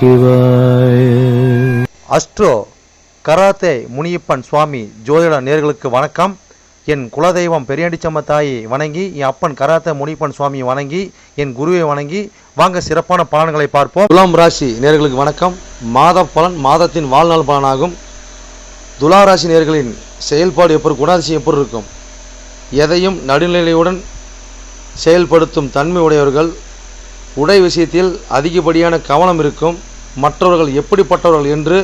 சிவாய. Astro karate Muniyappan சுவாமி ஜோதிட நேர்களுக்கு வணக்கம். என் குலதெய்வம் பெரியாண்டிச்சம்ம தாயை வணங்கி என் அப்பன் கராத்தே முனியப்பன் சுவாமியை வணங்கி என் குருவை வணங்கி வாங்க சிறப்பான பலன்களை பார்ப்போம். துலாம் ராசி நேர்களுக்கு வணக்கம். மாத பலன் மாதத்தின் வாழ்நாள் பலனாகும். துலா ராசி நேர்களின் செயல்பாடு எப்படி குணாதிசயம் எப்படி இருக்கும்? எதையும் நடுநிலையுடன் செயல்படுத்தும் தன்மை உடையவர்கள் உடை விஷயத்தில் அதிகப்படியான கவனம் இருக்கும். மற்றவர்கள் எப்படிப்பட்டவர்கள் என்று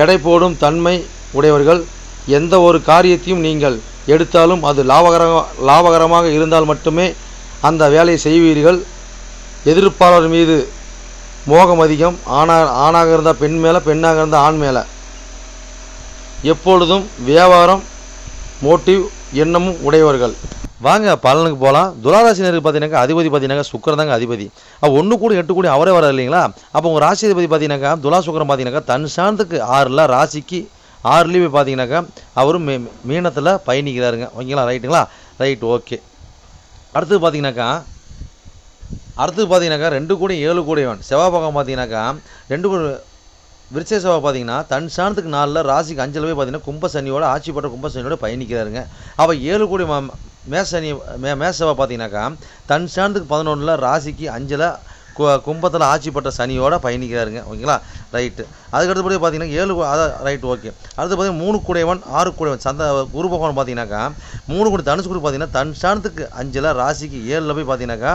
எடை போடும் தன்மை உடையவர்கள் எந்த ஒரு காரியத்தையும் நீங்கள் எடுத்தாலும் அது லாபகர லாபகரமாக இருந்தால் மட்டுமே அந்த வேலையை செய்வீர்கள். எதிர்ப்பாளர் மீது மோகம் அதிகம் ஆணா ஆணாக இருந்தால் பெண் மேலே பெண்ணாக இருந்தால் ஆண் மேலே. எப்பொழுதும் வியாபாரம் மோட்டிவ் எண்ணமும் உடையவர்கள். வாங்க பலனுக்கு போகலாம் துளாராசினருக்கு பார்த்தீங்கன்னாக்கா அதிபதி பார்த்தீங்கன்னாக்கா சுக்கரன் தாங்க அதிபதி. அப்போ ஒன்று கூட எட்டு கூட அவரே வர இல்லைங்களா? அப்போ உங்கள் ராசி அதிபதி பார்த்தீங்கன்னாக்கா துலா சுக்கரன் பார்த்தீங்கன்னாக்கா தன் சாந்தத்துக்கு ஆறில் ராசிக்கு ஆறுலேயுமே பார்த்தீங்கன்னாக்கா அவரும் மீ மீனத்தில் பயணிக்கிறாருங்க. ஓகேங்களா? ரைட்டுங்களா? Right okay. அடுத்தது பார்த்தீங்கன்னாக்கா அடுத்தது பார்த்தீங்கன்னாக்கா ரெண்டு கூட ஏழு கூடையவன். செவ்வாய் பக்கம் பார்த்தீங்கன்னாக்கா ரெண்டு கூட விருச்ச செவ்வாய் பார்த்தீங்கன்னா தன் சாணத்துக்கு நாலில் ராசிக்கு அஞ்சில் போய் பார்த்தீங்கன்னா கும்ப சனியோட ஆட்சி பெற்ற கும்ப சனியோட பயணிக்கிறாருங்க. அவள் ஏழு கோடி மேசனி மே மேசவை பார்த்தீங்கன்னாக்கா தன் சாணத்துக்கு பதினொன்றில் ராசிக்கு அஞ்சில் கு கும்பத்தில் ஆட்சிப்பட்ட சனியோட பயணிக்கிறாருங்க. ஓகேங்களா? ரைட்டு அதுக்கடுத்தபடி பார்த்தீங்கன்னா ஏழு அதான் ரைட் ஓகே அடுத்து பார்த்தீங்கன்னா மூணு கூடையவன் ஆறு கூடையவன். சந்த குரு பகவான் பார்த்தீங்கன்னாக்கா மூணு குடி தனுசு குரு பார்த்தீங்கன்னா தன் சாணத்துக்கு அஞ்சில் ராசிக்கு ஏழில் போய் பார்த்தீங்கன்னாக்கா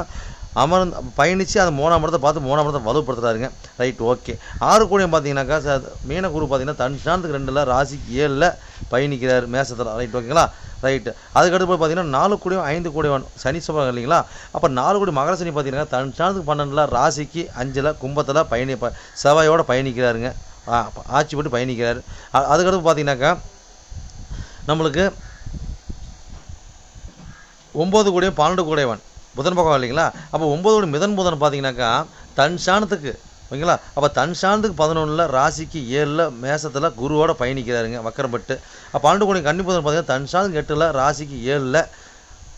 அமர்ந்து பயணித்து அந்த மூணாம் இடத்தை பார்த்து மூணாம் இடத்தை வலுப்படுத்துறாருங்க. ரைட் ஓகே ஆறு கூடையும் பார்த்தீங்கன்னாக்கா ச- மீனக்குரு பார்த்தீங்கன்னா தன் சாணத்துக்கு ரெண்டில் ராசிக்கு ஏழில் பயணிக்கிறார் மேசத்தில். ரைட் ஓகேங்களா ரைட்டு அதுக்கடுத்து போய் பார்த்தீங்கன்னா நாலு கூடையும் ஐந்து கூடையும் சனி செவ்வாய் இல்லைங்களா? அப்போ நாலு கோடி மகர சனி பார்த்தீங்கன்னா தன் சாணத்துக்கு பன்னெண்டில் ராசிக்கு அஞ்சில் கும்பத்தில் பயணி ப செவ்வாயோட பயணிக்கிறாருங்க. ஆட்சி போட்டு பயணிக்கிறாரு. அதுக்கடுத்து பார்த்தீங்கன்னாக்கா நம்மளுக்கு ஒம்பது கூடையும் பன்னெண்டு கூடையவன் புதன் பகவான் இல்லைங்களா? அப்போ ஒம்பது கோடி மிதன் புதன் பார்த்தீங்கன்னாக்கா தன் சாணத்துக்கு ஓகேங்களா? அப்போ தன் சாணத்துக்கு பதினொன்றில் ராசிக்கு ஏழில் மேசத்தில் குருவோட பயணிக்கிறாருங்க வக்கரப்பட்டு அப்போ பன்னெண்டு கோடி கன்னிபுதன் பார்த்தீங்கன்னா தன் சாணத்துக்கு எட்டில் ராசிக்கு ஏழில்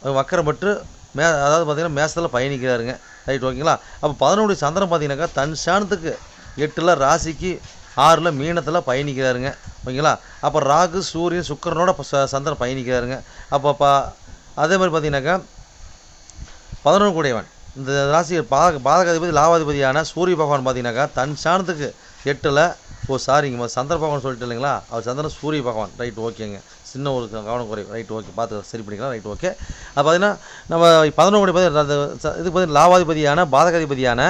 வக்கரப்பட்டு மே அதாவது பார்த்தீங்கன்னா மேசத்தில் பயணிக்கிறாருங்க. ரைட் ஓகேங்களா? அப்போ பதினொன்று சந்திரன் பார்த்தீங்கன்னாக்கா தன் சாணத்துக்கு எட்டில் ராசிக்கு ஆறில் மீனத்தில் பயணிக்கிறாருங்க. ஓகேங்களா? அப்போ ராகு சூரியன் சுக்கிரனோட ச- சந்திரன் பயணிக்கிறாருங்க. அப்போ அதே மாதிரி பார்த்தீங்கன்னாக்கா பதினொன்று கூடையவன். இந்த ராசி பாதக பாதகாதிபதி லாபாதிபதியான சூரிய பகவான் பார்த்தீங்கன்னாக்கா தன் சாணத்துக்கு எட்டில் ஓ சாரிங்கம்மா சந்திர பகவான் சொல்லிட்டு இல்லைங்களா? அவர் சந்திரன் சூரிய பகவான். ரைட் ஓகேங்க சின்ன ஒரு கவனம் குறை ரைட் ஓகே பார்த்து சரி பண்ணிக்கலாம். ரைட் ஓகே அது பார்த்தீங்கன்னா நம்ம பதினொன்று மணி பார்த்து அந்த இதுக்கு பார்த்தீங்கன்னா லாபாதிபதியான பாதகாதிபதியான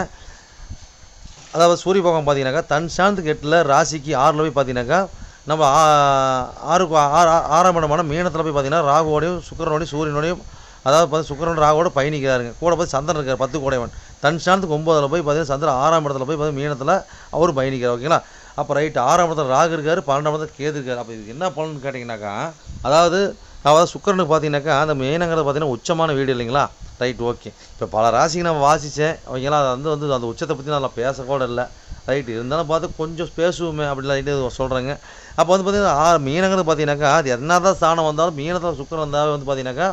அதாவது சூரிய பகவான் பார்த்தீங்கன்னாக்கா தன் சாணத்துக்கு எட்டில் ராசிக்கு ஆறில் போய் பார்த்தீங்கன்னாக்கா நம்ம ஆ- ஆறுக்கு ஆறு ஆ- ஆறாம் இடமான மீனத்தில் போய் பார்த்தீங்கன்னா ராகுவோடையும் சுக்கரனோடையும் சூரியனோடையும் அதாவது பார்த்து சுக்கரன் ராகுவோட பயணிக்கிறாருங்க கூட போய் சந்திரன் இருக்கார் பத்து கூடையவன். தன் சாணத்துக்கு ஒம்பதில் போய் பார்த்தீங்கன்னா சந்திரன் ஆறாம் இடத்துல போய் பார்த்தீங்கன்னா மீனத்தில் அவர் பயணிக்கிறார் ஓகேங்களா அப்போ ரைட்டு ஆறாம் இடத்துல ராகு இருக்கார் பன்னெண்டாம் இடத்துல கேது இருக்கார். அப்போ இது என்ன பலன்னு கேட்டிங்கனாக்கா அதாவது அதாவது சுக்கரனுக்கு பார்த்தீங்கன்னாக்கா அந்த மீனங்கிறது பார்த்தீங்கன்னா உச்சமான வீடு இல்லைங்களா? ரைட் ஓகே இப்போ பல ராசிக்கு நம்ம வாசித்தேன் ஓகேங்களா அது வந்து வந்து அந்த உச்சத்தை பற்றி நல்லா பேசக்கூட இல்லை. ரைட்டு இருந்தாலும் பார்த்து கொஞ்சம் பேசுவோமே அப்படிலாம் ரைட்டு சொல்கிறேங்க அப்போ வந்து பார்த்தீங்கன்னா மீனங்கிறது பார்த்தீங்கன்னாக்கா அது என்ன தான் ஸ்தானம் வந்தாலும் மீனத்தில் சுக்கரன் வந்தால் வந்து பார்த்தீங்கன்னாக்கா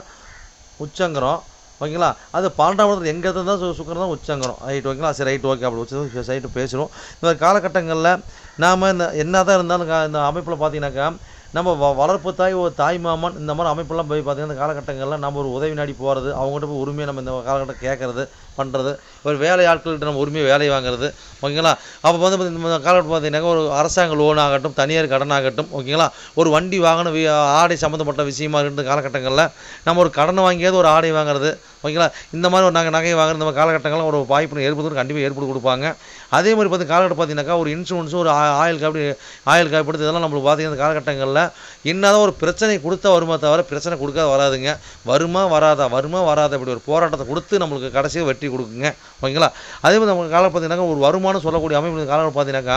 உச்சங்கரம் ஓகேங்களா? அது பன்னெண்டாம் இடத்துல எங்கே இருந்தால் சு சுக்கரம் தான் உச்சங்கரம் ரைட் ஓகேங்களா? சரி ரைட் ஓகே அப்படி உச்ச சைட்டு பேசுகிறோம் இந்த மாதிரி காலகட்டங்களில் நாம் இந்த என்ன தான் இருந்தாலும் இந்த அமைப்பில் பார்த்தீங்கன்னாக்கா நம்ம வ வளர்ப்பு தாய் ஒரு தாய் மாமன் இந்த மாதிரி அமைப்பெல்லாம் போய் பார்த்தீங்கன்னா இந்த காலகட்டங்களில் நம்ம ஒரு உதவி நாடி போகிறது அவங்ககிட்ட போய் உரிமையை நம்ம இந்த காலகட்டம் கேட்குறது பண்ணுறது ஒரு வேலை ஆட்கள்கிட்ட நம்ம உரிமையை வேலை வாங்குறது. ஓகேங்களா? அப்போ வந்து பாத்தீங்கன்னா இந்த காலகட்டம் பார்த்தீங்கன்னாக்கா ஒரு அரசாங்க லோன் ஆகட்டும் தனியார் கடன் ஆகட்டும் ஓகேங்களா? ஒரு வண்டி வாகனம் வி- ஆடை சம்மந்தப்பட்ட விஷயமா இருந்த காலகட்டங்களில் நம்ம ஒரு கடன் வாங்கியாவது ஒரு ஆடை வாங்குறது ஓகேங்களா? இந்த மாதிரி ஒரு நகை நகையை வாங்குற இந்த மாதிரி காலகட்டங்களில் ஒரு வாய்ப்பு ஏற்படுத்துறது கண்டிப்பாக ஏற்படுத்தி கொடுப்பாங்க. அதே மாதிரி பார்த்து காலகட்டம் பார்த்தீங்கன்னாக்கா ஒரு இன்சூரன்ஸும் ஒரு ஆயில் ஆயுள் காப்பீடு ஆயுள் காப்பீடு இதெல்லாம் நம்மளுக்கு பார்த்தீங்கன்னா இந்த காலகட்டங்களில் என்னதான் ஒரு பிரச்சனை கொடுத்தா வருமா தவிர பிரச்சனை கொடுக்காத வராதுங்க. வருமா வராதா? வருமா வராதா? இப்படி ஒரு போராட்டத்தை கொடுத்து நம்மளுக்கு கடைசியாக வெற்றி கொடுக்குங்க. ஓகேங்களா? அதே மாதிரி நம்ம காலம் பார்த்தீங்கன்னாக்கா ஒரு வருமானம் சொல்லக்கூடிய அமைப்பு காலம் பார்த்தீங்கன்னாக்கா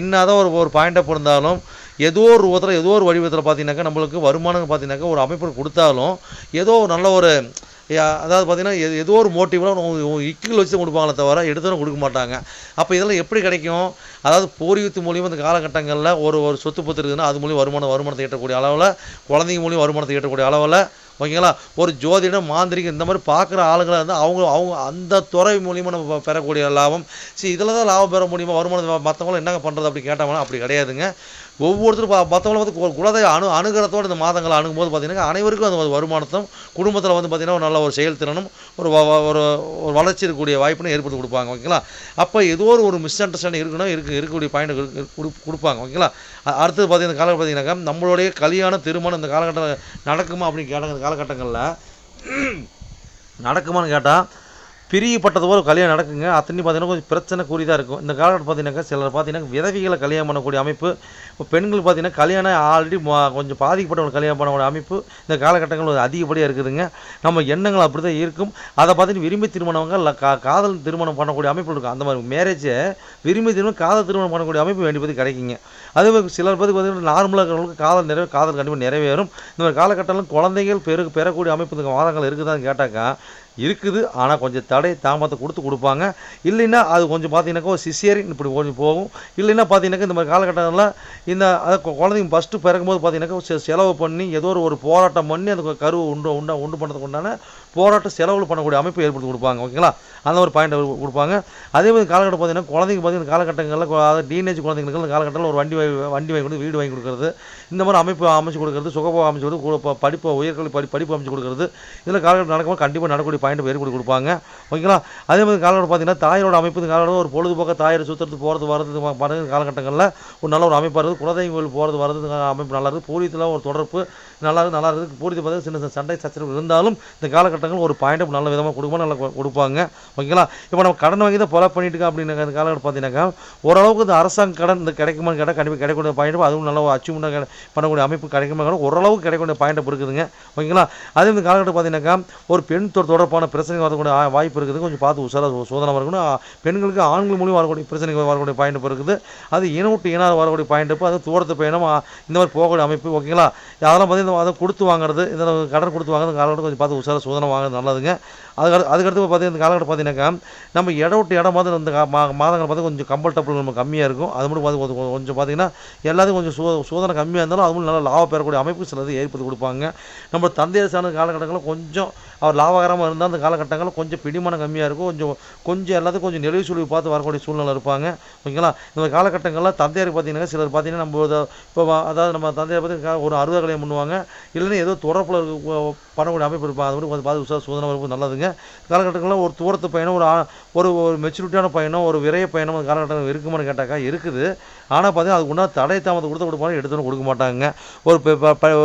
என்னதான் ஒரு ஒரு பாயிண்டாக இருந்தாலும் ஏதோ ஒரு ரூபத்தில் ஏதோ ஒரு வடிவத்தில் பார்த்தீங்கன்னாக்கா நம்மளுக்கு வருமானம் பார்த்தீங்கன்னாக்கா ஒரு அமைப்பு கொடுத்தாலும் ஏதோ ஒரு நல்ல ஒரு அதாவது பார்த்தீங்கன்னா ஏதோ ஒரு மோட்டிவில் இக்கில் வச்சு கொடுப்பாங்களே தவிர எடுத்தவரை கொடுக்க மாட்டாங்க. அப்போ இதெல்லாம் எப்படி கிடைக்கும்? அதாவது பூர்வீகத்து மூலியமாக இந்த காலகட்டங்களில் ஒரு ஒரு சொத்து பத்து இருக்குதுன்னா அது மூலியம் வருமானம் வருமானத்தை ஈட்டக்கூடிய அளவில் குழந்தைங்க மூலியம் வருமானத்தை ஈட்டக்கூடிய அளவில் ஓகேங்களா? ஒரு ஜோதிடம் மாந்திரிகம் இந்த மாதிரி பார்க்குற ஆளுங்களை வந்து அவங்க அவங்க அந்த துறை மூலியமாக நம்ம பெறக்கூடிய லாபம். சரி இதில் தான் லாபம் பெற முடியுமா? வருமானம் மற்றவங்களும் என்னங்க பண்ணுறது அப்படி கேட்டாங்கன்னா அப்படி கிடையாதுங்க. ஒவ்வொருத்தரும் மற்றவங்களும் வந்து கு- குலதெய்வ அணு அணுகிறத்தோட இந்த மாதங்களை அணுகும்போது பார்த்தீங்கன்னா அனைவருக்கும் அந்த வருமானத்தும் குடும்பத்தில் வந்து பார்த்திங்கன்னா ஒரு நல்ல ஒரு செயல்திறனும் ஒரு ஒரு ஒரு வளர்ச்சி இருக்கக்கூடிய வாய்ப்புன்னு ஏற்படுத்தி கொடுப்பாங்க ஓகேங்களா? அப்போ ஏதோ ஒரு ஒரு மிஸ் அண்டர்ஸ்டாண்டிங் இருக்கணும் இருக்கு இருக்கக்கூடிய பாயிண்ட் கொடுப்பாங்க ஓகேங்களா? அடுத்தது பார்த்தீங்கன்னா காலகட்டம் பார்த்தீங்கன்னாக்கா நம்மளுடைய கல்யாணம் திருமணம் இந்த காலகட்டம் நடக்குமா அப்படின்னு கேட்டாங்க காலகட்டங்களில் நடக்குமான்னு கேட்டால் பிரியப்பட்டது போல் கல்யாணம் நடக்குங்க. அத்தனை பார்த்தீங்கன்னா கொஞ்சம் பிரச்சனை கூறிதான் இருக்கும். இந்த காலகட்டம் பார்த்தீங்கன்னாக்கா சிலர் பார்த்தீங்கன்னா விதவிகளை கல்யாணம் பண்ணக்கூடிய அமைப்பு இப்போ பெண்கள் பார்த்தீங்கன்னா கல்யாணம் ஆல்ரெடி கொஞ்சம் பாதிக்கப்பட்டவங்க கல்யாணம் பண்ணக்கூடிய அமைப்பு இந்த காலகட்டங்கள் அதிகப்படியாக இருக்குதுங்க. நம்ம எண்ணங்கள் அப்படி தான் இருக்கும். அதை பார்த்துட்டு விரும்பி திருமணவங்க இல்லை கா காதல் திருமணம் பண்ணக்கூடிய அமைப்பு இருக்கும். அந்த மாதிரி மேரேஜை விரும்பி திருமணம் காதல் திருமணம் பண்ணக்கூடிய அமைப்பு வேண்டியது கிடைக்குங்க. அதே மாதிரி சிலர் பற்றி பார்த்தீங்கன்னா நார்மலாக இருக்கிறவங்களுக்கு காதல் நிறைவே காதல் கண்டிப்பாக நிறைவேறும். இந்த மாதிரி காலகட்டத்தில் குழந்தைகள் பெரு பெறக்கூடிய அமைப்பு இந்த வாதங்கள் இருக்குதான்னு கேட்டாக்கா இருக்குது. ஆனால் கொஞ்சம் தடை தாமதத்தை கொடுத்து கொடுப்பாங்க. இல்லைன்னா அது கொஞ்சம் பார்த்தீங்கன்னாக்கா ஒரு சிசேரியன் இப்படி கொஞ்சம் போகும். இல்லைன்னா பார்த்தீங்கன்னாக்கா இந்த மாதிரி காலகட்டங்களில் இந்த அதை கு- குழந்தைங்க ஃபஸ்ட்டு பிறக்கும்போது பார்த்தீங்கன்னாக்கா செ- செலவு பண்ணி ஏதோ ஒரு போராட்டம் பண்ணி அந்த கருவை உண்டு உண்டா உண்டு பண்ணுறதுக்கு உண்டான போராட்ட செலவுகள் பண்ணக்கூடிய அமைப்பு ஏற்படுத்தி கொடுப்பாங்க ஓகேங்களா? அந்த ஒரு பாயிண்ட் கொடுப்பாங்க. அதே மாதிரி காலகட்டம் பார்த்தீங்கன்னா குழந்தைங்க பார்த்தீங்கன்னா காலகட்டங்களில் அதாவது டீனேஜ் குழந்தைங்களுக்கு இந்த காலகட்டத்தில் ஒரு வண்டி வாங்கி வண்டி வாங்கி கொடுத்து வீடு வாங்கி கொடுக்குறது இந்த மாதிரி அமைப்பு அமைச்சு கொடுக்குறது சுகபோகம் அமைச்சு கொடுத்து படிப்பு உயர்கல்வி படி படிப்பு அமைச்சு கொடுக்குறது இதில் காலகட்டம் நடக்கும்போது கண்டிப்பாக நடக்கக்கூடிய பாயிண்ட் ஏற்படுத்தி கொடுப்பாங்க ஓகேங்களா? அதே மாதிரி காலகட்டம் பார்த்தீங்கன்னா தாயோட அமைப்பு இந்த காலகட்டம் ஒரு பொழுதுபோக்க தாயர் சுற்றுறது போகிறது வரது பண்ணுறது காலகட்டங்களில் ஒரு நல்ல ஒரு அமைப்பாக இருக்குது. குலதெய்வம் கோயில் போகிறது வரது அமைப்பு நல்லா இருக்குது. பூரியத்தில் ஒரு தொடர்பு நல்லா நல்லா இருக்குது. பூரியத்தை பார்த்தீங்கன்னா சின்ன சின்ன சண்டை சச்சரவு இருந்தாலும் இந்த காலகட்டங்கள் ஒரு பாயிண்ட் நல்ல விதமாக கொடுக்குமா நல்லா கொடுப்பாங்க. ஓகேங்களா இப்போ நம்ம கடன் வாங்கி தான் பொலா பண்ணிட்டு இருக்கோம் அப்படின்னு அந்த காலகட்டம் பார்த்தீங்கன்னாக்கா ஓரளவுக்கு இந்த அரசாங்க கடன் இந்த கிடைக்குமான்னு கேட்டால் கண்டிப்பாக கிடைக்கக்கூடிய பாயிண்ட் அதுவும் நல்ல அச்சீவ்மெண்ட் பண்ணக்கூடிய அமைப்பு கிடைக்குமா கேட்டா ஓரளவுக்கு கிடைக்கக்கூடிய பாயிண்ட் இருக்குதுங்க. ஓகேங்களா அதே இந்த காலகட்டம் பார்த்தீங்கன்னாக்கா ஒரு பெண் தொடர்பான பிரச்சனை வரக்கூடிய வாய்ப்பு இருக்குது. கொஞ்சம் பார்த்து உசாராக சோதனை இருக்கணும். பெண்களுக்கு ஆண்கள் மூலியம் வரக்கூடிய பிரச்சனைகள் வரக்கூடிய பாயிண்ட் இருக்குது. அது இன விட்டு வரக்கூடிய பாயிண்ட் அது தூரத்து பயணம் இந்த மாதிரி போகக்கூடிய அமைப்பு. ஓகேங்களா அதெல்லாம் பார்த்தீங்கன்னா அதை கொடுத்து வாங்குறது இந்த கடன் கொடுத்து வாங்குறது காலகட்டம் கொஞ்சம் பார்த்து உசாராக சோதனை வாங்குறது நல்லதுங்க. அதுக்கு அதுக்கடுத்து பார்த்தீங்கன்னா இந்த காலகட்டம் பார்த்தீங்கன்னாக்கா நம்ம இடம் விட்டு இடம் மாதிரி இந்த மா- மாதங்கள் பார்த்து கொஞ்சம் கம்பல்டபுள் நம்ம கம்மியாக இருக்கும். அது மட்டும் பார்த்து கொஞ்சம் கொஞ்சம் பார்த்தீங்கன்னா எல்லாத்துக்கும் கொஞ்சம் சோ சோதனை கம்மியாக இருந்தாலும் அதுவும் நல்லா லாபம் பெறக்கூடிய அமைப்பு சிலது ஏற்படுத்தி கொடுப்பாங்க. நம்ம தந்தையர் சார்ந்த காலகட்டங்களில் கொஞ்சம் அவர் லாபகரமாக இருந்தால் அந்த காலகட்டங்களில் கொஞ்சம் பிடிமானம் கம்மியாக இருக்கும். கொஞ்சம் கொஞ்சம் எல்லாத்துக்கும் கொஞ்சம் நெளிவு சுழிவு பார்த்து வரக்கூடிய சூழ்நிலை இருப்பாங்க. ஓகேங்களா? இந்த காலகட்டங்களில் தந்தையார் பார்த்தீங்கன்னா சிலர் பார்த்தீங்கன்னா நம்ம இப்போ அதாவது நம்ம தந்தையார் பார்த்து ஒரு அறுபது கல்யாணம் பண்ணுவாங்க இல்லைன்னா ஏதோ தொடர்பில் பண்ணக்கூடிய அமைப்பு இருப்பாங்க. அது மட்டும் பார்த்து உஷார் சோதனை வரப்பு நல்லதுங்க. காலகட்டங்களில் ஒரு தூரத்து பயணம் ஒரு ஒரு ஒரு மெச்சூரிட்டியான பயணம் ஒரு விரைய பயணம் அந்த இருக்குமான்னு கேட்டாக்கா இருக்குது. ஆனால் பார்த்தீங்கன்னா அதுக்கு உண்டான தடை தாமதம் கொடுத்து கொடுப்பாங்க எடுத்துன்னு கொடுக்க மாட்டாங்க ஒரு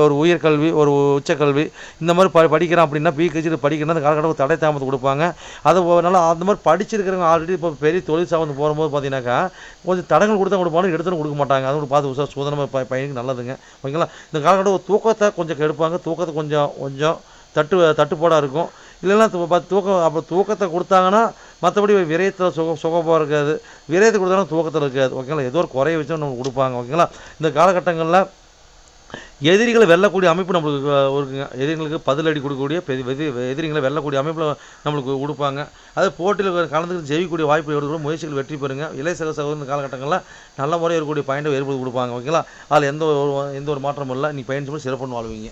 ஒரு உயர்கல்வி ஒரு உச்சக்கல்வி இந்த மாதிரி ப படிக்கிறான் அப்படின்னா பிஹெச்டி படிக்கிறனா அந்த காலகட்டத்தில் தடை தாமதம் கொடுப்பாங்க. அது நல்லா அந்த மாதிரி படிச்சிருக்கிறவங்க ஆல்ரெடி இப்போ பெரிய தொழில் சார்ந்து போகும்போது பார்த்தீங்கன்னாக்கா கொஞ்சம் தடங்கள் கொடுத்தா கொடுப்பாங்க எடுத்துன்னு கொடுக்க மாட்டாங்க. அதோட பார்த்து உஷார் சோதனை ப பையனுக்கு நல்லதுங்க. ஓகேங்களா? இந்த காலகட்டம் தூக்கத்தை கொஞ்சம் கெடுப்பாங்க. தூக்கத்தை கொஞ்சம் கொஞ்சம் தட்டு தட்டுப்பாடாக இருக்கும். இல்லைன்னா தூ- தூக்கம் அப்போ தூக்கத்தை கொடுத்தாங்கன்னா மற்றபடி விரயத்தில் சுக சுகமாக இருக்காது. விரயத்தை கொடுத்தாலும் தூக்கத்தில் இருக்காது. ஓகேங்களா? ஏதோ ஒரு குறைய வச்சு நம்ம கொடுப்பாங்க. ஓகேங்களா? இந்த காலகட்டங்களில் எதிரிகளை வெல்லக்கூடிய அமைப்பு நம்மளுக்கு இருக்குங்க. எதிரிகளுக்கு பதிலடி கொடுக்கக்கூடிய எதிரிகளை வெல்லக்கூடிய அமைப்பில் நம்மளுக்கு கொடுப்பாங்க. அது போட்டியில் கலந்துக்கிட்டு ஜெயிக்கக்கூடிய வாய்ப்பு எடுக்கிற முயற்சிகள் வெற்றி பெறுங்க. இளைய சக சகோதரன் காலகட்டங்களில் நல்ல முறையில் இருக்கக்கூடிய பாயிண்டை ஏற்படுத்தி கொடுப்பாங்க. ஓகேங்களா? அதில் எந்த ஒரு எந்த ஒரு மாற்றமும் இல்லை. நீ பயணிச்சு சிறப்புன்னு வாழ்வீங்க.